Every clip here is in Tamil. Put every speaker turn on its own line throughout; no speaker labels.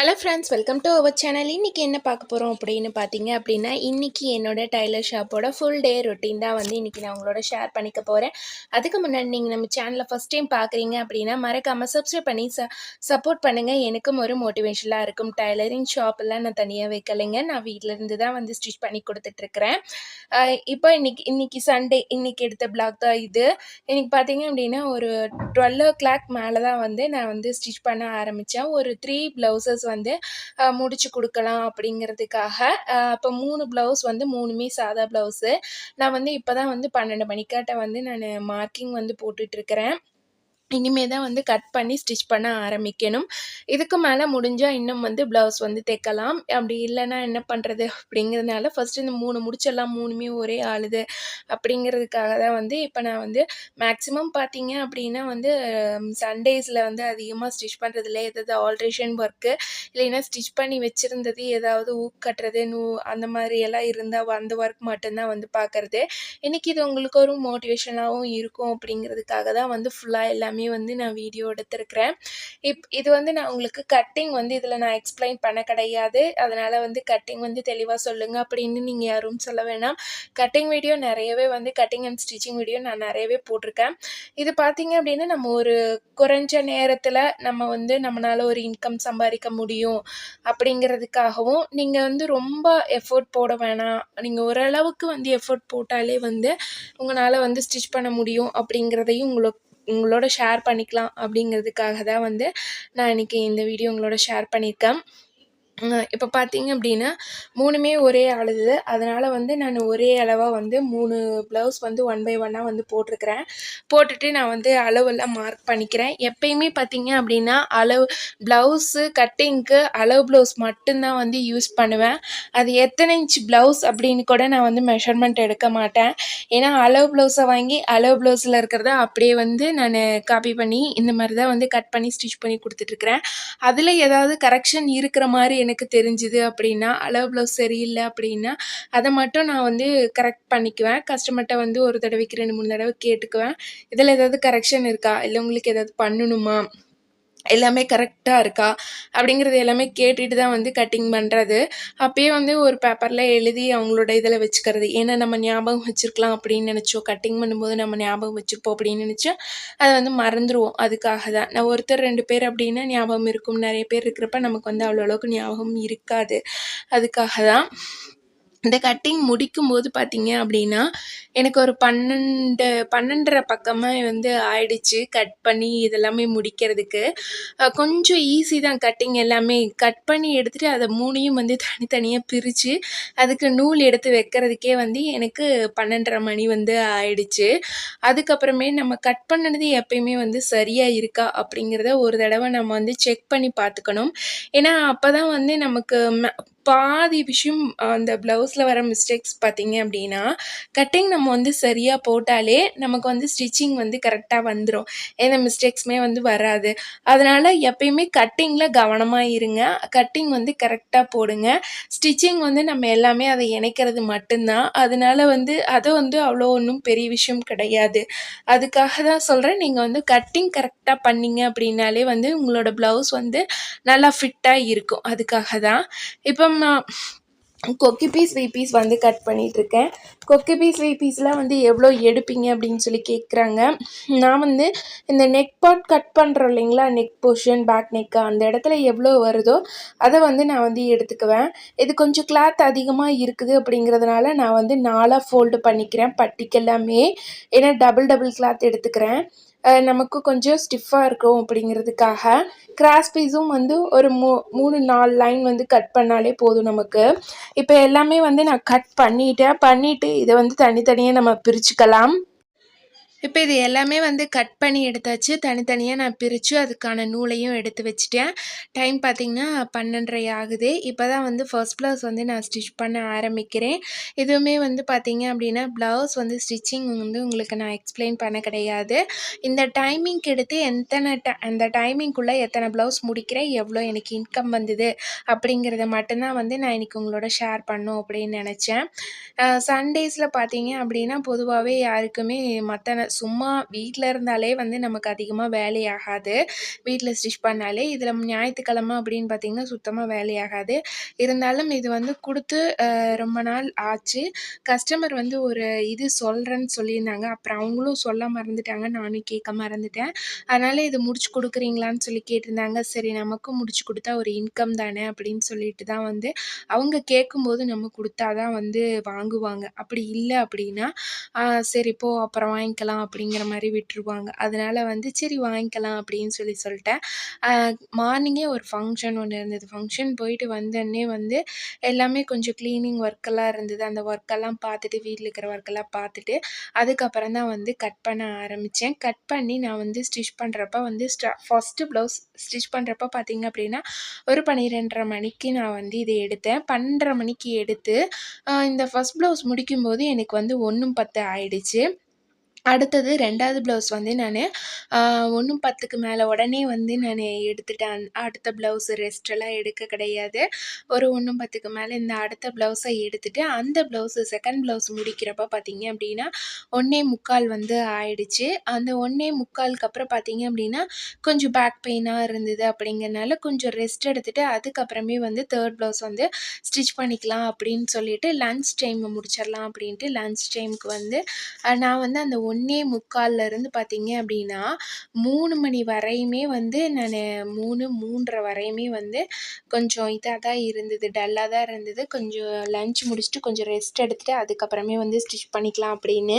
Hello friends welcome to our channel இன்றைக்கி என்ன பார்க்க போகிறோம் அப்படின்னு பார்த்தீங்க அப்படின்னா இன்றைக்கி என்னோட டைலர் ஷாப்போட ஃபுல் டே ரொட்டீன் தான் வந்து இன்றைக்கி நான் உங்களோட ஷேர் பண்ணிக்க போகிறேன் அதுக்கு முன்னாடி நீங்கள் நம்ம சேனலை ஃபஸ்ட் டைம் பார்க்குறீங்க அப்படின்னா மறக்காமல் சப்ஸ்கிரைப் பண்ணி ச சப்போர்ட் பண்ணுங்கள் எனக்கும் ஒரு மோட்டிவேஷனாக இருக்கும் டைலரிங் ஷாப்பெல்லாம் நான் தனியாக வைக்கலைங்க. நான் வீட்டிலேருந்து தான் வந்து ஸ்டிச் பண்ணி கொடுத்துட்ருக்குறேன் இப்போ இன்றைக்கி இன்றைக்கி சண்டே இன்றைக்கி எடுத்த பிளாக் தான் இது. இன்றைக்கி பார்த்தீங்க அப்படின்னா ஒரு டுவெல் ஓ கிளாக் மேலே தான் வந்து நான் வந்து ஸ்டிச் பண்ண ஆரம்பித்தேன் ஒரு த்ரீ ப்ளவுசஸ் வந்து முடிச்சு கொடுக்கலாம் அப்படிங்கிறதுக்காக அப்போ மூணு ப்ளவுஸ் வந்து மூணுமே சாதா ப்ளவுஸு நான் வந்து இப்போ தான் வந்து பன்னெண்டு மணிக்காட்ட வந்து நான் மார்க்கிங் வந்து போட்டுட்ருக்கிறேன் இனிமே தான் வந்து கட் பண்ணி ஸ்டிச் பண்ண ஆரம்பிக்கணும். இதுக்கு மேலே முடிஞ்சால் இன்னும் வந்து ப்ளவுஸ் வந்து தைக்கலாம். அப்படி இல்லைன்னா என்ன பண்ணுறது அப்படிங்கிறதுனால ஃபஸ்ட்டு இந்த மூணு முடிச்செல்லாம் மூணுமே ஒரே ஆளுது. அப்படிங்கிறதுக்காக தான் வந்து இப்போ நான் வந்து மேக்ஸிமம் பார்த்தீங்க அப்படின்னா வந்து சண்டேஸில் வந்து அதிகமாக ஸ்டிச் பண்ணுறதுல ஏதாவது ஆல்ட்ரேஷன் ஒர்க்கு இல்லைன்னா ஸ்டிச் பண்ணி வச்சுருந்தது ஏதாவது ஊக் கட்டுறது நூ அந்த மாதிரி எல்லாம் இருந்தால் அந்த ஒர்க் மட்டும்தான் வந்து பார்க்குறது. இன்றைக்கி இது உங்களுக்கு ஒரு மோட்டிவேஷனாகவும் இருக்கும் அப்படிங்கிறதுக்காக தான் வந்து ஃபுல்லாக எல்லாமே வந்து நான் வீடியோ எடுத்திருக்கிறேன். இப் இது வந்து நான் உங்களுக்கு கட்டிங் வந்து இதில் நான் எக்ஸ்பிளைன் பண்ண கிடையாது. அதனால் வந்து கட்டிங் வந்து தெளிவாக சொல்லுங்கள் அப்படின்னு நீங்கள் யாரும் சொல்ல வேணாம். கட்டிங் வீடியோ நிறையவே வந்து கட்டிங் அண்ட் ஸ்டிச்சிங் வீடியோ நான் நிறையவே போட்டிருக்கேன். இது பார்த்தீங்க அப்படின்னா நம்ம ஒரு குறைஞ்ச நேரத்தில் நம்ம வந்து நம்மளால் ஒரு இன்கம் சம்பாதிக்க முடியும் அப்படிங்கிறதுக்காகவும் நீங்கள் வந்து ரொம்ப எஃபோர்ட் போட வேணாம். நீங்கள் ஓரளவுக்கு வந்து எஃபோர்ட் போட்டாலே வந்து உங்களால் வந்து ஸ்டிச் பண்ண முடியும் அப்படிங்கிறதையும் உங்களுக்கு உங்களோட ஷேர் பண்ணிக்கலாம் அப்படிங்கிறதுக்காக தான் வந்து நான் இன்றைக்கி இந்த வீடியோ உங்களோட ஷேர் பண்ணியிருக்கேன். இப்போ பார்த்தீங்க அப்படின்னா மூணுமே ஒரே அளவு அதனால் வந்து நான் ஒரே அளவாக வந்து மூணு ப்ளவுஸ் வந்து ஒன் பை ஒன்னாக வந்து போட்டிருக்கிறேன். போட்டுட்டு நான் வந்து அளவெல்லாம் மார்க் பண்ணிக்கிறேன். எப்பயுமே பார்த்தீங்க அப்படின்னா அளவு ப்ளவுஸு கட்டிங்க்கு அளவு ப்ளவுஸ் மட்டும்தான் வந்து யூஸ் பண்ணுவேன். அது எத்தனை இன்ச் ப்ளவுஸ் அப்படின்னு கூட நான் வந்து மெஷர்மெண்ட் எடுக்க மாட்டேன். ஏன்னா அளவு ப்ளவுஸை வாங்கி அளவு ப்ளவுஸில் இருக்கிறத அப்படியே வந்து நான் காப்பி பண்ணி இந்த மாதிரி தான் வந்து கட் பண்ணி ஸ்டிச் பண்ணி கொடுத்துட்ருக்குறேன் அதில் ஏதாவது கரெக்ஷன் இருக்கிற மாதிரி எனக்கு தெரிஞ்சுது அப்படின்னா அளவு ப்ளவுஸ் சரியில்லை அப்படின்னா அதை மட்டும் நான் வந்து கரெக்ட் பண்ணிக்குவேன். கஸ்டமர்கிட்ட வந்து ஒரு தடவைக்கு ரெண்டு மூணு தடவை கேட்டுக்குவேன். இதில் ஏதாவது கரெக்ஷன் இருக்கா? இல்லை உங்களுக்கு ஏதாவது பண்ணணுமா? எல்லாமே கரெக்டாக இருக்கா? அப்படிங்கிறது எல்லாமே கேட்டுட்டு தான் வந்து கட்டிங் பண்ணுறது அப்பயே வந்து ஒரு பேப்பரில் எழுதி அவங்களோட இதில் வச்சுக்கிறது. ஏன்னா நம்ம ஞாபகம் வச்சுருக்கலாம் அப்படின்னு நினச்சோம். கட்டிங் பண்ணும்போது நம்ம ஞாபகம் வச்சுருப்போம் அப்படின்னு நினச்சோம். அதை வந்து மறந்துடுவோம் அதுக்காக தான். நான் ஒருத்தர் ரெண்டு பேர் அப்படின்னா ஞாபகம் இருக்கும். நிறைய பேர் இருக்கிறப்ப நமக்கு வந்து அவ்வளோ அளவுக்கு ஞாபகம் இருக்காது. அதுக்காக தான் இந்த கட்டிங் முடிக்கும்போது பார்த்தீங்க அப்படின்னா எனக்கு ஒரு பன்னெண்டு பன்னெண்டரை பக்கமாக வந்து ஆயிடுச்சு கட் பண்ணி இதெல்லாமே முடிக்கிறதுக்கு. கொஞ்சம் ஈஸி தான் கட்டிங் எல்லாமே. கட் பண்ணி எடுத்துகிட்டு அதை மூணையும் வந்து தனித்தனியாக பிரித்து அதுக்கு நூல் எடுத்து வைக்கிறதுக்கே வந்து எனக்கு பன்னெண்டரை மணி வந்து ஆயிடுச்சு. அதுக்கப்புறமே நம்ம கட் பண்ணது எப்பயுமே வந்து சரியாக இருக்கா அப்படிங்கிறத ஒரு தடவை நம்ம வந்து செக் பண்ணி பார்த்துக்கணும். ஏன்னா அப்போ தான் வந்து நமக்கு ம- பாதி விஷயம் அந்த ப்ளவுஸில் வர மிஸ்டேக்ஸ் பார்த்தீங்க அப்படின்னா கட்டிங் நம்ம வந்து சரியாக போட்டாலே நமக்கு வந்து ஸ்டிச்சிங் வந்து கரெக்டாக வந்துடும் எந்த மிஸ்டேக்ஸுமே வந்து வராது. அதனால் எப்பயுமே கட்டிங்கில் கவனமாக இருங்க. கட்டிங் வந்து கரெக்டாக போடுங்க. ஸ்டிச்சிங் வந்து நம்ம எல்லாமே அதை இணைக்கிறது மட்டும்தான். அதனால வந்து அது வந்து அவ்வளோ ஒன்றும் பெரிய விஷயம் கிடையாது. அதுக்காக தான் சொல்கிறேன் நீங்கள் வந்து கட்டிங் கரெக்டாக பண்ணீங்க அப்படின்னாலே வந்து உங்களோட ப்ளவுஸ் வந்து நல்லா ஃபிட்டாக இருக்கும். அதுக்காக தான். இப்போ நான் கொக்கி பீஸ் வி பீஸ் வந்து கட் பண்ணிகிட்ருக்கேன் கொக்கி பீஸ் வி பீஸ்லாம் வந்து எவ்வளோ எடுப்பீங்க அப்படின்னு சொல்லி கேட்குறாங்க நான் வந்து இந்த நெக் பார்ட் கட் பண்ணுறோம் இல்லைங்களா? நெக் போர்ஷன் பேக் நெக்கு அந்த இடத்துல எவ்வளோ வருதோ அதை வந்து நான் வந்து எடுத்துக்குவேன். இது கொஞ்சம் கிளாத் அதிகமாக இருக்குது அப்படிங்கிறதுனால நான் வந்து நாலாக ஃபோல்டு பண்ணிக்கிறேன் பட்டிக்கெல்லாமே. ஏன்னா டபுள் டபுள் கிளாத் எடுத்துக்கிறேன். நமக்கு கொஞ்சம் ஸ்டிஃபாக இருக்கும் அப்படிங்கிறதுக்காக கிராஸ் பீஸும் வந்து ஒரு மூ மூணு நாலு லைன் வந்து கட் பண்ணாலே போதும் நமக்கு. இப்போ எல்லாமே வந்து நான் கட் பண்ணிட்டேன். பண்ணிவிட்டு இதை வந்து தனித்தனியாக நம்ம பிரிச்சுக்கலாம். இப்போ இது எல்லாமே வந்து கட் பண்ணி எடுத்தாச்சு. தனித்தனியாக நான் பிரித்து அதுக்கான நூலையும் எடுத்து வச்சுட்டேன். டைம் பார்த்திங்கன்னா பன்னெண்டரை ஆகுது. இப்போ தான் வந்து ஃபர்ஸ்ட் ப்ளவுஸ் வந்து நான் ஸ்டிச் பண்ண ஆரம்பிக்கிறேன். இதுவுமே வந்து பார்த்திங்க அப்படின்னா ப்ளவுஸ் வந்து ஸ்டிச்சிங் வந்து உங்களுக்கு நான் எக்ஸ்பிளைன் பண்ண கிடையாது. இந்த டைமிங்க்கு எடுத்து எத்தனை ட அந்த டைமிங்குள்ளே எத்தனை ப்ளவுஸ் முடிக்கிறேன் எவ்வளோ எனக்கு இன்கம் வந்தது அப்படிங்கிறத மட்டும்தான் வந்து நான் இன்றைக்கி உங்களோட ஷேர் பண்ணும் அப்படின்னு நினச்சேன். சண்டேஸில் பார்த்திங்க அப்படின்னா பொதுவாகவே யாருக்குமே மற்ற சும்மா வீட்டில் இருந்தாலே வந்து நமக்கு அதிகமாக வேலையாகாது. வீட்டில் ஸ்டிச் பண்ணாலே இதில் ஞாயிற்றுக்கிழமை அப்படின்னு பார்த்திங்கன்னா சுத்தமாக வேலையாகாது. இருந்தாலும் இது வந்து கொடுத்து ரொம்ப நாள் ஆச்சு. கஸ்டமர் வந்து ஒரு இது சொல்கிறேன்னு சொல்லியிருந்தாங்க. அப்புறம் அவங்களும் சொல்ல மறந்துட்டாங்க. நானும் கேட்க மறந்துட்டேன். அதனால் இது முடிச்சு கொடுக்குறீங்களான்னு சொல்லி கேட்டிருந்தாங்க. சரி நமக்கும் முடிச்சு கொடுத்தா ஒரு இன்கம் தானே அப்படின்னு சொல்லிட்டு தான் வந்து அவங்க கேட்கும்போது நம்ம கொடுத்தா தான் வந்து வாங்குவாங்க. அப்படி இல்லை அப்படின்னா சரி போ அப்புறம் வாங்கிக்கலாம் அப்படிங்கிற மாதிரி விட்டுருவாங்க. அதனால் வந்து சரி வாங்கிக்கலாம் அப்படின்னு சொல்லி சொல்லிட்டேன். மார்னிங்கே ஒரு ஃபங்க்ஷன் ஒன்று இருந்தது. ஃபங்க்ஷன் போயிட்டு வந்தோடனே வந்து எல்லாமே கொஞ்சம் க்ளீனிங் ஒர்க்கெல்லாம் இருந்தது. அந்த ஒர்க்கெல்லாம் பார்த்துட்டு வீட்டில் இருக்கிற ஒர்க்கெல்லாம் பார்த்துட்டு அதுக்கப்புறம் தான் வந்து கட் பண்ண ஆரம்பித்தேன் கட் பண்ணி நான் வந்து ஸ்டிச் பண்ணுறப்ப வந்து ஸ்டா ஃபஸ்ட்டு ப்ளவுஸ் ஸ்டிச் பண்ணுறப்ப பார்த்திங்க அப்படின்னா ஒரு பன்னிரெண்டரை மணிக்கு நான் வந்து இதை எடுத்தேன். பன்னெண்டரை மணிக்கு எடுத்து இந்த ஃபஸ்ட் ப்ளவுஸ் முடிக்கும்போது எனக்கு வந்து ஒன்றும் பத்து ஆயிடுச்சு. அடுத்தது ரெண்டாவது ப்ளவுஸ் வந்து நான் ஒன்றும் பத்துக்கு மேலே உடனே வந்து நான் எடுத்துட்டேன். அடுத்த ப்ளவுஸ் ரெஸ்ட்டெல்லாம் எடுக்க கிடையாது. ஒரு ஒன்றும் பத்துக்கு மேலே இந்த அடுத்த ப்ளவுஸை எடுத்துகிட்டு அந்த ப்ளவுஸு செகண்ட் ப்ளவுஸ் முடிக்கிறப்ப பார்த்தீங்க அப்படின்னா ஒன்றே முக்கால் வந்து ஆயிடுச்சு. அந்த ஒன்றே முக்காலுக்கு அப்புறம் பார்த்தீங்க அப்படின்னா கொஞ்சம் பேக் பெயினாக இருந்தது அப்படிங்கிறனால கொஞ்சம் ரெஸ்ட் எடுத்துகிட்டு அதுக்கப்புறமே வந்து தேர்ட் ப்ளவுஸ் வந்து ஸ்டிச் பண்ணிக்கலாம் அப்படின்னு சொல்லிட்டு லன்ச் டைம் முடிச்சிடலாம் அப்படின்ட்டு லன்ச் டைமுக்கு வந்து நான் வந்து அந்த ஒன்றே முக்கால்லேருந்து பார்த்தீங்க அப்படின்னா மூணு மணி வரையுமே வந்து நான் மூணு மூன்றரை வரையுமே வந்து கொஞ்சம் இதாக தான் இருந்தது டல்லாக தான் இருந்தது. கொஞ்சம் லன்ச் முடிச்சுட்டு கொஞ்சம் ரெஸ்ட் எடுத்துகிட்டு அதுக்கப்புறமே வந்து ஸ்டிச் பண்ணிக்கலாம் அப்படின்னு.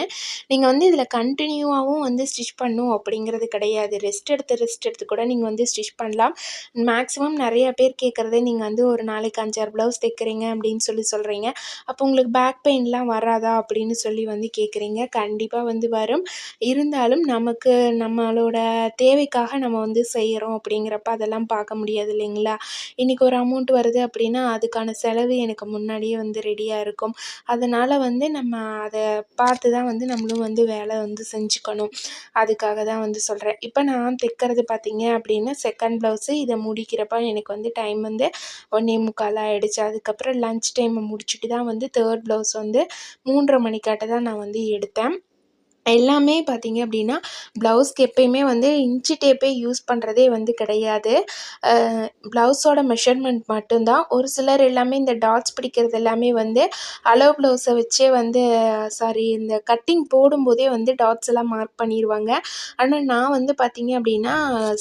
நீங்கள் வந்து இதில் கண்டினியூவாகவும் வந்து ஸ்டிச் பண்ணும் அப்படிங்கிறது கிடையாது. ரெஸ்ட் எடுத்து ரெஸ்ட் எடுத்து கூட நீங்கள் வந்து ஸ்டிச் பண்ணலாம். மேக்ஸிமம் நிறைய பேர் கேட்குறது நீங்கள் வந்து ஒரு நாளைக்கு அஞ்சாறு ப்ளவுஸ் தைக்கிறீங்க அப்படின்னு சொல்லி சொல்கிறீங்க அப்போ உங்களுக்கு பேக் பெயின்லாம் வராதா அப்படின்னு சொல்லி வந்து கேட்குறீங்க கண்டிப்பாக வந்து வரும். இருந்தாலும் நமக்கு நம்மளோட தேவைக்காக நம்ம வந்து செய்கிறோம் அப்படிங்கிறப்ப அதெல்லாம் பார்க்க முடியாது இல்லைங்களா? இன்றைக்கி ஒரு அமௌண்ட் வருது அப்படின்னா அதுக்கான செலவு எனக்கு முன்னாடியே வந்து ரெடியாக இருக்கும். அதனால் வந்து நம்ம அதை பார்த்து தான் வந்து நம்மளும் வந்து வேலை வந்து செஞ்சுக்கணும். அதுக்காக தான் வந்து சொல்கிறேன் இப்போ நான் தைக்கிறது பார்த்தீங்க அப்படின்னா செகண்ட் ப்ளவுஸு இதை முடிக்கிறப்ப எனக்கு வந்து டைம் வந்து ஒன்றே முக்கால் ஆகிடுச்சு அதுக்கப்புறம் லன்ச் டைமை முடிச்சுட்டு தான் வந்து தேர்ட் ப்ளவுஸ் வந்து மூன்றரை மணிக்காட்ட தான் நான் வந்து எடுத்தேன். எல்லாமே பார்த்தீங்க அப்படின்னா ப்ளவுஸ்க்கு எப்பயுமே வந்து இன்ச்சி டேப்பே யூஸ் பண்ணுறதே வந்து கிடையாது. ப்ளவுஸோட மெஷர்மெண்ட் மட்டும்தான். ஒரு சிலர் எல்லாமே இந்த டாட்ஸ் பிடிக்கிறது எல்லாமே வந்து அளவு ப்ளவுஸை வச்சே வந்து சாரி இந்த கட்டிங் போடும்போதே வந்து டாட்ஸ் எல்லாம் மார்க் பண்ணிடுவாங்க ஆனால் நான் வந்து பார்த்திங்க அப்படின்னா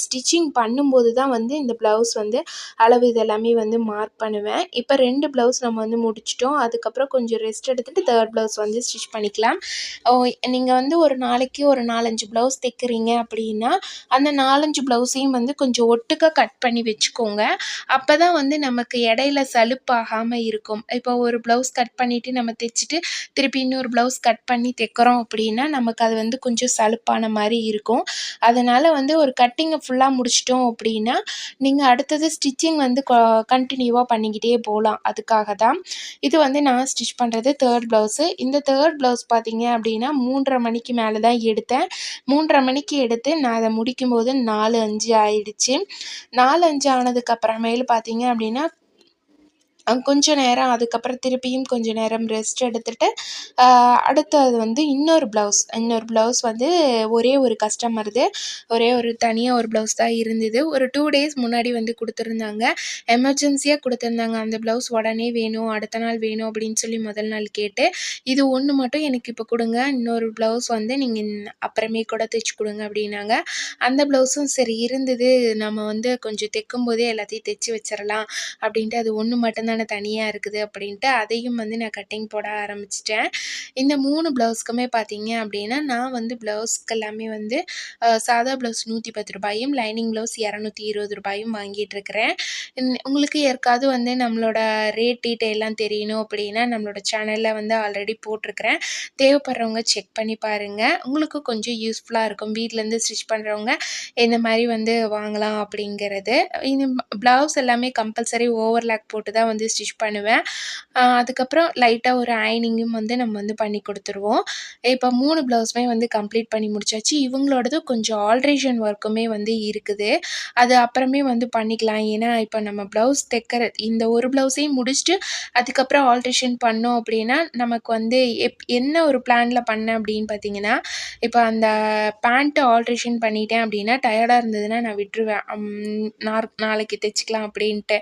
ஸ்டிச்சிங் பண்ணும்போது தான் வந்து இந்த ப்ளவுஸ் வந்து அளவு இதெல்லாமே வந்து மார்க் பண்ணுவேன். இப்போ ரெண்டு ப்ளவுஸ் நம்ம வந்து முடிச்சிட்டோம். அதுக்கப்புறம் கொஞ்சம் ரெஸ்ட் எடுத்துகிட்டு தேர்ட் ப்ளவுஸ் வந்து ஸ்டிச் பண்ணிக்கலாம். நீங்கள் வந்து வந்து ஒரு நாளைக்கு ஒரு நாலஞ்சு ப்ளவுஸ் தைக்கிறீங்க அப்படின்னா அந்த நாலஞ்சு ப்ளவுஸையும் வந்து கொஞ்சம் ஒட்டுக்க கட் பண்ணி வச்சுக்கோங்க. அப்போ தான் வந்து நமக்கு இடையில சலுப்பாகாமல் இருக்கும். இப்போ ஒரு ப்ளவுஸ் கட் பண்ணிவிட்டு நம்ம தைச்சிட்டு திருப்பி இன்னொரு ப்ளவுஸ் கட் பண்ணி தைக்கிறோம் அப்படின்னா நமக்கு அது வந்து கொஞ்சம் சலுப்பான மாதிரி இருக்கும். அதனால் வந்து ஒரு கட்டிங்கை ஃபுல்லாக முடிச்சிட்டோம் அப்படின்னா நீங்கள் அடுத்தது ஸ்டிச்சிங் வந்து கண்டினியூவாக பண்ணிக்கிட்டே போகலாம் அதுக்காக தான். இது வந்து நான் ஸ்டிச் பண்ணுறது தேர்ட் ப்ளவுஸு இந்த தேர்ட் ப்ளவுஸ் பார்த்தீங்க அப்படின்னா மூன்றரை மணி மணிக்கு மேலே தான் எடுத்தேன். மூன்றரை மணிக்கு எடுத்து நான் அதை முடிக்கும்போது நாலு அஞ்சு ஆயிடுச்சு. நாலு அஞ்சு ஆனதுக்கப்புறமேலு பார்த்தீங்க அப்படின்னா கொஞ்ச நேரம் அதுக்கப்புறம் திருப்பியும் கொஞ்ச நேரம் ரெஸ்ட் எடுத்துகிட்டு அடுத்தது வந்து இன்னொரு ப்ளவுஸ் இன்னொரு ப்ளவுஸ் வந்து ஒரே ஒரு கஸ்டமருது ஒரே ஒரு தனியாக ஒரு ப்ளவுஸ் தான் இருந்தது. ஒரு டூ டேஸ் முன்னாடி வந்து கொடுத்துருந்தாங்க. எமர்ஜென்சியாக கொடுத்துருந்தாங்க. அந்த ப்ளவுஸ் உடனே வேணும் அடுத்த நாள் வேணும் அப்படின்னு சொல்லி முதல் நாள் கேட்டு இது ஒன்று மட்டும் எனக்கு இப்போ கொடுங்க. இன்னொரு ப்ளவுஸ் வந்து நீங்கள் அப்புறமே கூட தைச்சி கொடுங்க அப்படின்னாங்க. அந்த ப்ளவுஸும் சரி இருந்தது. நம்ம வந்து கொஞ்சம் தைக்கும் போதே எல்லாத்தையும் தைச்சி வச்சிடலாம் அப்படின்ட்டு அது ஒன்று மட்டும்தான் தானே தனியாக இருக்குது அப்படின்ட்டு அதையும் வந்து நான் கட்டிங் போட ஆரம்பிச்சிட்டேன். இந்த மூணு ப்ளவுஸ்க்குமே பார்த்தீங்க அப்படின்னா நான் வந்து ப்ளவுஸ்க்கு எல்லாமே வந்து சாதா ப்ளவுஸ் நூற்றி பத்து ரூபாயும் லைனிங் ப்ளவுஸ் இரநூத்தி இருபது ரூபாயும் வாங்கிட்டுருக்கிறேன் உங்களுக்கு யாருக்காவது வந்து நம்மளோட ரேட் டீட்டெயிலாம் தெரியணும் அப்படின்னா நம்மளோட சேனலில் வந்து ஆல்ரெடி போட்டிருக்கிறேன். தேவைப்படுறவங்க செக் பண்ணி பாருங்கள் உங்களுக்கு கொஞ்சம் யூஸ்ஃபுல்லாக இருக்கும். வீட்டிலேருந்து ஸ்டிச் பண்ணுறவங்க இந்த மாதிரி வந்து வாங்கலாம் அப்படிங்கிறது. இந்த ப்ளவுஸ் எல்லாமே கம்பல்சரி ஓவர்லாக் போட்டு தான் வந்து வந்து ஸ்டிச் பண்ணுவேன். அதுக்கப்புறம் லைட்டாக ஒரு அயனிங்கும் வந்து நம்ம வந்து பண்ணி கொடுத்துருவோம். இப்போ மூணு ப்ளவுஸுமே வந்து கம்ப்ளீட் பண்ணி முடிச்சாச்சு. இவங்களோடது கொஞ்சம் ஆல்ட்ரேஷன் ஒர்க்குமே வந்து இருக்குது. அது அப்புறமே வந்து பண்ணிக்கலாம். ஏன்னா இப்போ நம்ம ப்ளவுஸ் தைக்கிற இந்த ஒரு ப்ளவுஸையும் முடிச்சுட்டு அதுக்கப்புறம் ஆல்ட்ரேஷன் பண்ணோம் அப்படின்னா நமக்கு வந்து எப் என்ன ஒரு பிளானில் பண்ணேன் அப்படின்னு பார்த்தீங்கன்னா இப்போ அந்த பேண்ட்டு ஆல்ட்ரேஷன் பண்ணிட்டேன் அப்படின்னா டயர்டாக இருந்ததுன்னா நான் விட்டுருவேன். நாளைக்கு தைச்சிக்கலாம் அப்படின்ட்டு.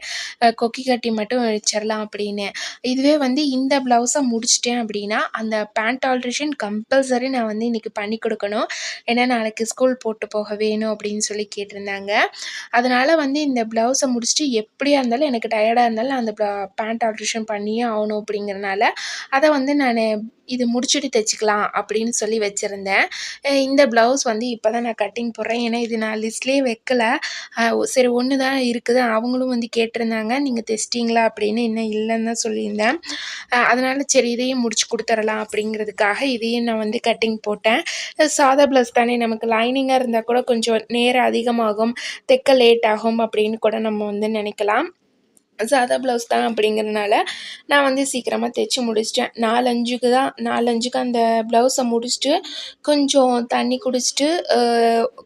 கொக்கி கட்டி மட்டும் வச்சிடலாம் அப்படின்னு. இதுவே வந்து இந்த ப்ளவுஸை முடிச்சிட்டேன் அப்படின்னா அந்த பேண்ட் ஆல்ட்ரேஷன் கம்பல்சரி நான் வந்து இன்றைக்கி பண்ணி கொடுக்கணும். ஏன்னா நாளைக்கு ஸ்கூல் போட்டு போக வேணும் அப்படின்னு சொல்லி கேட்டிருந்தாங்க. அதனால் வந்து இந்த ப்ளவுஸை முடிச்சுட்டு எப்படியா இருந்தாலும் எனக்கு டயர்டாக இருந்தாலும் அந்த அந்த பேண்ட் ஆல்ட்ரேஷன் பண்ணியே ஆகணும் அப்படிங்கிறனால அதை வந்து நான் இது முடிச்சுட்டு தைச்சிக்கலாம் அப்படின்னு சொல்லி வச்சுருந்தேன். இந்த ப்ளவுஸ் வந்து இப்போ தான் நான் கட்டிங் போடுறேன். ஏன்னா இது நான் லிஸ்ட்லேயே வைக்கல. சரி ஒன்று தான் இருக்குது. அவங்களும் வந்து கேட்டிருந்தாங்க நீங்கள் தைச்சிட்டிங்களா? அப்படின்னு. இன்னும் இல்லைன்னு தான் சொல்லியிருந்தேன். அதனால் சரி இதையும் முடிச்சு கொடுத்துடலாம் அப்படிங்கிறதுக்காக இதையும் நான் வந்து கட்டிங் போட்டேன். சாதா ப்ளவுஸ் தானே நமக்கு லைனிங்காக இருந்தால் கூட கொஞ்சம் நேரம் அதிகமாகும் தைக்க லேட் ஆகும் அப்படின்னு கூட நம்ம வந்து நினைக்கலாம். சாதா ப்ளவுஸ் தான் அப்படிங்கிறனால நான் வந்து சீக்கிரமாக தைச்சி முடிச்சிட்டேன். நாலஞ்சுக்கு தான் நாலஞ்சுக்கு அந்த ப்ளவுஸை முடிச்சுட்டு கொஞ்சம் தண்ணி குடிச்சிட்டு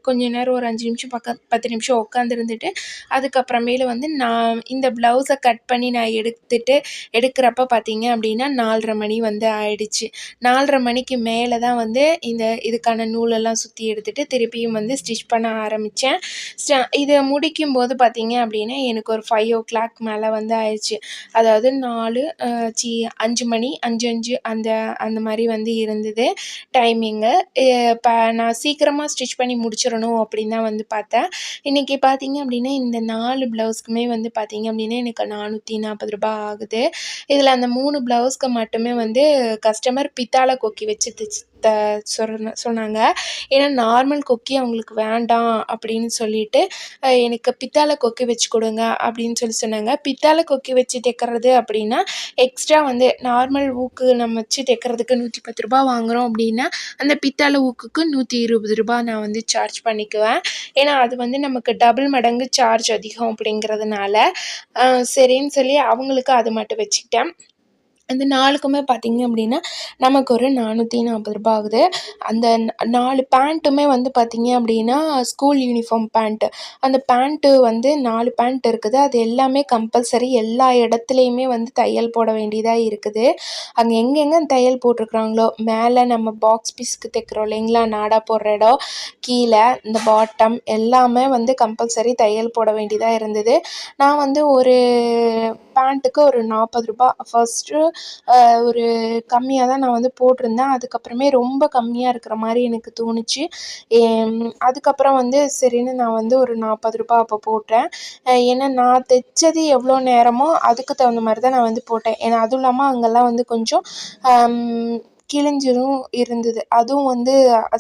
கொஞ்ச நேரம் ஒரு அஞ்சு நிமிஷம் பக்க பத்து நிமிஷம் உட்காந்துருந்துட்டு அதுக்கப்புறமேலு வந்து நான் இந்த ப்ளவுஸை கட் பண்ணி நான் எடுத்துட்டு எடுக்கிறப்ப பார்த்தீங்க அப்படின்னா நாலரை மணி வந்து ஆயிடுச்சு. நாலரை மணிக்கு மேலே தான் வந்து இந்த இதுக்கான நூலெல்லாம் சுற்றி எடுத்துகிட்டு திருப்பியும் வந்து ஸ்டிச் பண்ண ஆரம்பித்தேன் இதை முடிக்கும் போது பார்த்தீங்க அப்படின்னா எனக்கு ஒரு ஃபைவ் ஓ கிளாக் மேலே மேலே வந்து ஆயிடுச்சு. அதாவது நாலு சி அஞ்சு மணி அஞ்சு அஞ்சு அந்த அந்த மாதிரி வந்து இருந்தது. டைமிங்கு இப்போ நான் சீக்கிரமாக ஸ்டிச் பண்ணி முடிச்சிடணும் அப்படின்னு தான் வந்து பார்த்தேன். இன்றைக்கி பார்த்தீங்க அப்படின்னா இந்த நாலு ப்ளவுஸ்க்குமே வந்து பார்த்தீங்க அப்படின்னா எனக்கு நானூற்றி நாற்பது ரூபா ஆகுது. இதில் அந்த மூணு ப்ளவுஸ்க்கு மட்டுமே வந்து கஸ்டமர் பித்தாளை கொக்கி வச்சு தைச்சி த சொன்ன சொன்னாங்க. ஏன்னா நார்மல் கொக்கி அவங்களுக்கு வேண்டாம் அப்படின்னு சொல்லிட்டு எனக்கு பித்தளை கொக்கி வச்சு கொடுங்க அப்படின்னு சொல்லி சொன்னாங்க. பித்தாளை கொக்கி வச்சு தைக்கிறது அப்படின்னா எக்ஸ்ட்ரா வந்து நார்மல் ஊக்கு நம்ம வச்சு தைக்கிறதுக்கு நூற்றி பத்து ரூபா வாங்குகிறோம் அப்படின்னா அந்த பித்தளை ஊக்குக்கு நூற்றி இருபது ரூபா நான் வந்து சார்ஜ் பண்ணிக்குவேன். ஏன்னா அது வந்து நமக்கு டபுள் மடங்கு சார்ஜ் அதிகம் அப்படிங்கிறதுனால சரின்னு சொல்லி அவங்களுக்கு அது மட்டும் வச்சுக்கிட்டேன். அந்த நாலுக்குமே பார்த்திங்க அப்படின்னா நமக்கு ஒரு நானூற்றி நாற்பது ரூபா ஆகுது. அந்த நாலு பேண்ட்டுமே வந்து பார்த்திங்க அப்படின்னா ஸ்கூல் யூனிஃபார்ம் பேண்ட்டு அந்த பேண்ட்டு வந்து நாலு பேண்ட் இருக்குது. அது எல்லாமே கம்பல்சரி எல்லா இடத்துலையுமே வந்து தையல் போட வேண்டியதாக இருக்குது. அங்கே எங்கெங்கே தையல் போட்டிருக்குறாங்களோ மேலே நம்ம பாக்ஸ் பீஸ்க்கு தைக்கிறோம் இல்லைங்களா? நாடா போடுற இடம் கீழே இந்த பாட்டம் எல்லாமே வந்து கம்பல்சரி தையல் போட வேண்டியதாக இருந்தது. நான் வந்து ஒரு பேண்ட்டுக்கு ஒரு நாற்பது ரூபா ஃபஸ்ட்டு ஒரு கம்மியாக தான் நான் வந்து போட்டிருந்தேன். அதுக்கப்புறமே ரொம்ப கம்மியாக இருக்கிற மாதிரி எனக்கு தோணுச்சு. அதுக்கப்புறம் வந்து சரின்னு நான் வந்து ஒரு நாற்பது ரூபா அப்போ போட்டேன். ஏன்னா நான் தைச்சது எவ்வளோ நேரமோ அதுக்கு தகுந்த மாதிரி தான் நான் வந்து போட்டேன். ஏன்னா அதுவும் இல்லாமல் அங்கெல்லாம் வந்து கொஞ்சம் கிழிஞ்சிரும் இருந்தது. அதுவும் வந்து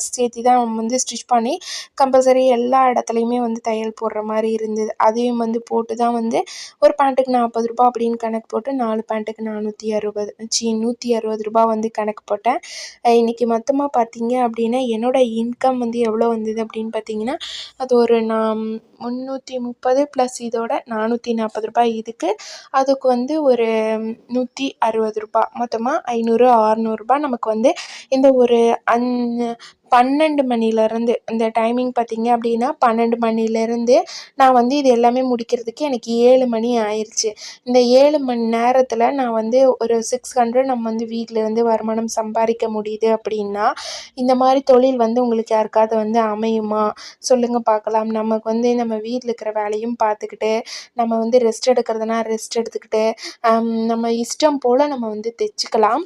சேர்த்து தான் வந்து ஸ்டிச் பண்ணி கம்பல்சரி எல்லா இடத்துலையுமே வந்து தையல் போடுற மாதிரி இருந்தது. அதையும் வந்து போட்டு தான் வந்து ஒரு பேண்ட்டுக்கு நாற்பது ரூபா அப்படின்னு கணக்கு போட்டு நாலு பேண்ட்டுக்கு நானூற்றி அறுபது சி நூற்றி அறுபது ரூபா வந்து கணக்கு போட்டேன். இன்றைக்கி மொத்தமாக பார்த்தீங்க அப்படின்னா என்னோடய இன்கம் வந்து எவ்வளோ வந்தது அப்படின்னு பார்த்தீங்கன்னா அது ஒரு நான் முந்நூற்றி முப்பது ப்ளஸ் இதோட நானூற்றி நாற்பது ரூபாய் இதுக்கு. அதுக்கு வந்து ஒரு நூற்றி அறுபது ரூபாய். மொத்தமாக ஐநூறு ஆறுநூறுபா நமக்கு வந்து இந்த ஒரு அஞ்சு பன்னெண்டு மணிலேருந்து இந்த டைமிங் பார்த்திங்க அப்படின்னா பன்னெண்டு மணிலேருந்து நான் வந்து இது எல்லாமே முடிக்கிறதுக்கு எனக்கு ஏழு மணி ஆயிடுச்சு இந்த ஏழு மணி நேரத்தில் நான் வந்து ஒரு சிக்ஸ் ஹண்ட்ரட் நம்ம வந்து வீட்டிலேருந்து வருமானம் சம்பாதிக்க முடியுது அப்படின்னா இந்த மாதிரி தொழில் வந்து உங்களுக்கு யாருக்காவது வந்து அமையுமா? சொல்லுங்கள் பார்க்கலாம் நமக்கு வந்து நம்ம வீட்டில் இருக்கிற வேலையும் பார்த்துக்கிட்டு நம்ம வந்து ரெஸ்ட் எடுக்கிறதுனா ரெஸ்ட் எடுத்துக்கிட்டு நம்ம இஷ்டம் போல் நம்ம வந்து தைச்சிக்கலாம்.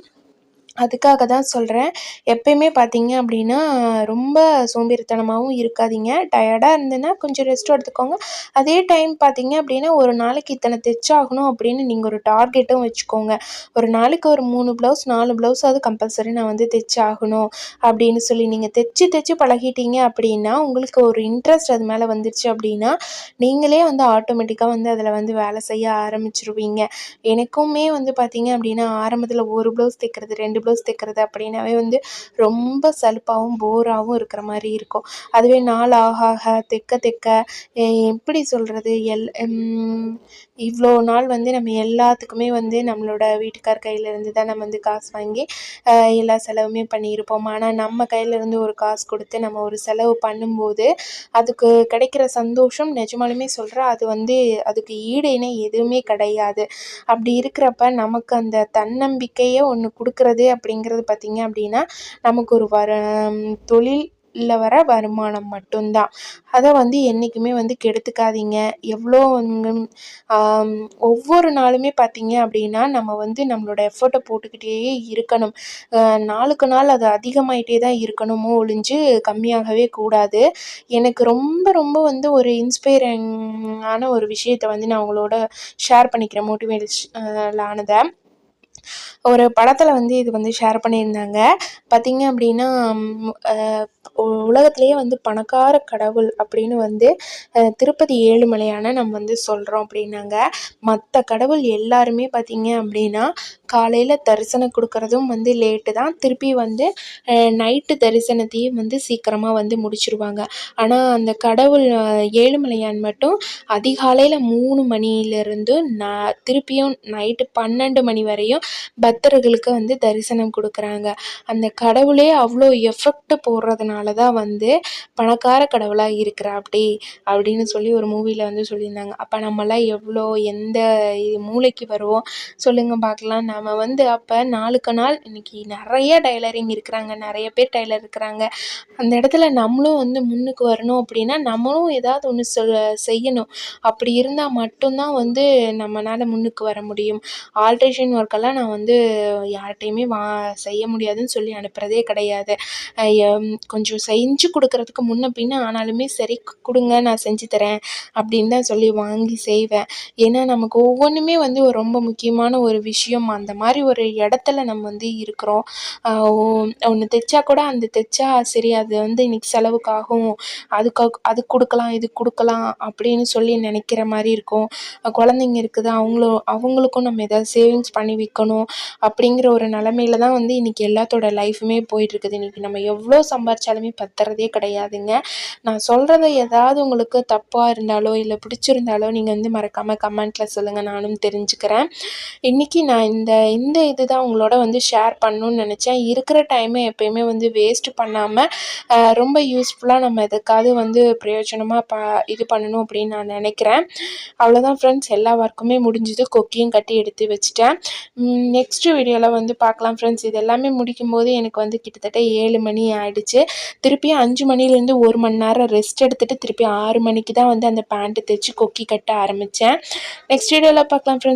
அதுக்காக தான் சொல்கிறேன் எப்பயுமே பார்த்தீங்க அப்படின்னா ரொம்ப சோம்பேறித்தனமாகவும் இருக்காதீங்க. டயர்டாக இருந்ததுன்னா கொஞ்சம் ரெஸ்ட் எடுத்துக்கோங்க. அதே டைம் பார்த்தீங்க அப்படின்னா ஒரு நாளைக்கு இத்தனை தைச்சாகணும் அப்படின்னு நீங்கள் ஒரு டார்கெட்டும் வச்சுக்கோங்க. ஒரு நாளைக்கு ஒரு மூணு ப்ளவுஸ் நாலு ப்ளவுஸாவது கம்பல்சரி நான் வந்து தைச்சாகணும் அப்படின்னு சொல்லி நீங்கள் தைச்சி தைச்சி பழகிட்டீங்க அப்படின்னா உங்களுக்கு ஒரு இன்ட்ரெஸ்ட் அது மேலே வந்துருச்சு அப்படின்னா நீங்களே வந்து ஆட்டோமேட்டிக்காக வந்து அதில் வந்து வேலை செய்ய ஆரம்பிச்சிருவீங்க. எனக்குமே வந்து பார்த்தீங்க அப்படின்னா ஆரம்பத்தில் ஒரு ப்ளவுஸ் தைக்கிறது ரெண்டு ப்ளவுஸ் தைக்கிறது அப்படின்னாவே வந்து ரொம்ப சலுப்பாகவும் போராகவும் இருக்கிற மாதிரி இருக்கும். அதுவே நாள் ஆக ஆக தைக்க தைக்க எப்படி சொல்கிறது எல் இவ்வளோ நாள் வந்து நம்ம எல்லாத்துக்குமே வந்து நம்மளோட வீட்டுக்கார் கையிலேருந்து தான் நம்ம வந்து காசு வாங்கி எல்லா செலவுமே பண்ணியிருப்போம். ஆனால் நம்ம கையிலேருந்து ஒரு காசு கொடுத்து நம்ம ஒரு செலவு பண்ணும்போது அதுக்கு கிடைக்கிற சந்தோஷம் நிஜமாலுமே சொல்கிறேன் அது வந்து அதுக்கு ஈடுனே எதுவுமே கிடையாது. அப்படி இருக்கிறப்ப நமக்கு அந்த தன்னம்பிக்கையே ஒன்று கொடுக்குறது அப்படிங்கிறது பார்த்திங்க அப்படின்னா நமக்கு ஒரு வர தொழிலில் வர வருமானம் மட்டும்தான். அதை வந்து என்றைக்குமே வந்து கெடுத்துக்காதீங்க. எவ்வளோ வந்து, ஒவ்வொரு நாளுமே பார்த்தீங்க அப்படின்னா நம்ம வந்து நம்மளோட எஃபர்ட்டை போட்டுக்கிட்டே இருக்கணும். நாளுக்கு நாள் அது அதிகமாயிட்டே தான் இருக்கணுமோ ஒழிஞ்சு கம்மியாகவே கூடாது. எனக்கு ரொம்ப ரொம்ப வந்து ஒரு இன்ஸ்பைரிங் ஆன ஒரு விஷயத்தை வந்து நான் உங்களோட ஷேர் பண்ணிக்கிறேன் மோட்டிவேஷ் ஆனதை ஒரு படத்தில் வந்து இது வந்து ஷேர் பண்ணியிருந்தாங்க. பார்த்தீங்க அப்படின்னா ம், உலகத்திலேயே வந்து பணக்கார கடவுள் அப்படின்னு வந்து திருப்பதி ஏழுமலையான நம்ம வந்து சொல்கிறோம் அப்படின்னாங்க. மற்ற கடவுள் எல்லாருமே பார்த்தீங்க அப்படின்னா காலையில் தரிசனம் கொடுக்கறதும் வந்து லேட்டு தான். திருப்பி வந்து நைட்டு தரிசனத்தையும் வந்து சீக்கிரமாக வந்து முடிச்சிருவாங்க. ஆனால் அந்த கடவுள் ஏழுமலையான் மட்டும் அதிகாலையில் மூணு மணியிலிருந்து ந திருப்பியும் நைட்டு பன்னெண்டு மணி வரையும் பக்தர்களுக்கு வந்து தரிசனம் கொடுக்குறாங்க. அந்த கடவுளே அவ்வளோ எஃபெக்ட் போடுறதுனால தான் வந்து பணக்கார கடவுளாக இருக்கிறாப்படி அப்படின்னு சொல்லி ஒரு மூவியில் வந்து சொல்லியிருந்தாங்க. அப்போ நம்மளாம் எவ்வளோ எந்த மூளைக்கு வருவோம்? சொல்லுங்கள் பார்க்கலாம். நம்ம வந்து அப்போ நாளுக்கு நாள் இன்னைக்கு நிறைய டைலரிங் இருக்கிறாங்க. நிறைய பேர் டைலர் இருக்கிறாங்க. அந்த இடத்துல நம்மளும் வந்து முன்னுக்கு வரணும் அப்படின்னா நம்மளும் ஏதாவது ஒன்று சொல் செய்யணும். அப்படி இருந்தால் மட்டும்தான் வந்து நம்மளால் முன்னுக்கு வர முடியும். ஆல்ட்ரேஷன் ஒர்க்கெல்லாம் நான் நான் வந்து யார்கிட்டையுமே வா செய்ய முடியாதுன்னு சொல்லி அனுப்புகிறதே கிடையாது. கொஞ்சம் செஞ்சு கொடுக்கறதுக்கு முன்ன பின்ன ஆனாலுமே சரி கொடுங்க நான் செஞ்சு தரேன் அப்படின்னு தான் சொல்லி வாங்கி செய்வேன். ஏன்னா நமக்கு ஒவ்வொன்றுமே வந்து ஒரு ரொம்ப முக்கியமான ஒரு விஷயம். அந்த மாதிரி ஒரு இடத்துல நம்ம வந்து இருக்கிறோம். ஒன்று தைச்சா கூட அந்த தைச்சா சரி அது வந்து இன்னைக்கு செலவுக்கு ஆகும் அதுக்கு அது கொடுக்கலாம் இது கொடுக்கலாம் அப்படின்னு சொல்லி நினைக்கிற மாதிரி இருக்கும். குழந்தைங்க இருக்குது? அவங்களும் அவங்களுக்கும் நம்ம ஏதாவது சேவிங்ஸ் பண்ணி வைக்கணும். அப்படிங்கிற ஒரு நிலமையில தான் வந்து இன்றைக்கி எல்லாத்தோட லைஃபுமே போயிட்டுருக்குது. இன்றைக்கி நம்ம எவ்வளோ சம்பாரிச்சாலுமே பத்துறதே கிடையாதுங்க. நான் சொல்கிறத ஏதாவது உங்களுக்கு தப்பாக இருந்தாலோ இல்லை பிடிச்சிருந்தாலோ நீங்கள் வந்து மறக்காமல் கமெண்ட்டில் சொல்லுங்கள் நானும் தெரிஞ்சுக்கிறேன். இன்றைக்கி நான் இந்த இந்த இது தான் உங்களோட வந்து ஷேர் பண்ணணும்னு நினச்சேன். இருக்கிற டைமை எப்பயுமே வந்து வேஸ்ட் பண்ணாமல் ரொம்ப யூஸ்ஃபுல்லாக நம்ம எதுக்காவது வந்து பிரயோஜனமாக ப இது பண்ணணும் அப்படின்னு நான் நினைக்கிறேன். அவ்வளோதான் ஃப்ரெண்ட்ஸ் எல்லா ஒர்க்குமே முடிஞ்சுது. கொக்கியும் கட்டி எடுத்து வச்சுட்டேன். நெக்ஸ்ட்டு வீடியோவில் வந்து பார்க்கலாம் ஃப்ரெண்ட்ஸ் இது எல்லாமே முடிக்கும்போது எனக்கு வந்து கிட்டத்தட்ட ஏழு மணி ஆயிடுச்சு. திருப்பியும் அஞ்சு மணிலேருந்து ஒரு மணி நேரம் ரெஸ்ட் எடுத்துகிட்டு திருப்பி ஆறு மணிக்கு தான் வந்து அந்த பேண்ட்டு தைச்சி கொக்கி கட்ட ஆரம்பித்தேன் நெக்ஸ்ட் வீடியோவில் பார்க்கலாம் ஃப்ரெண்ட்ஸ்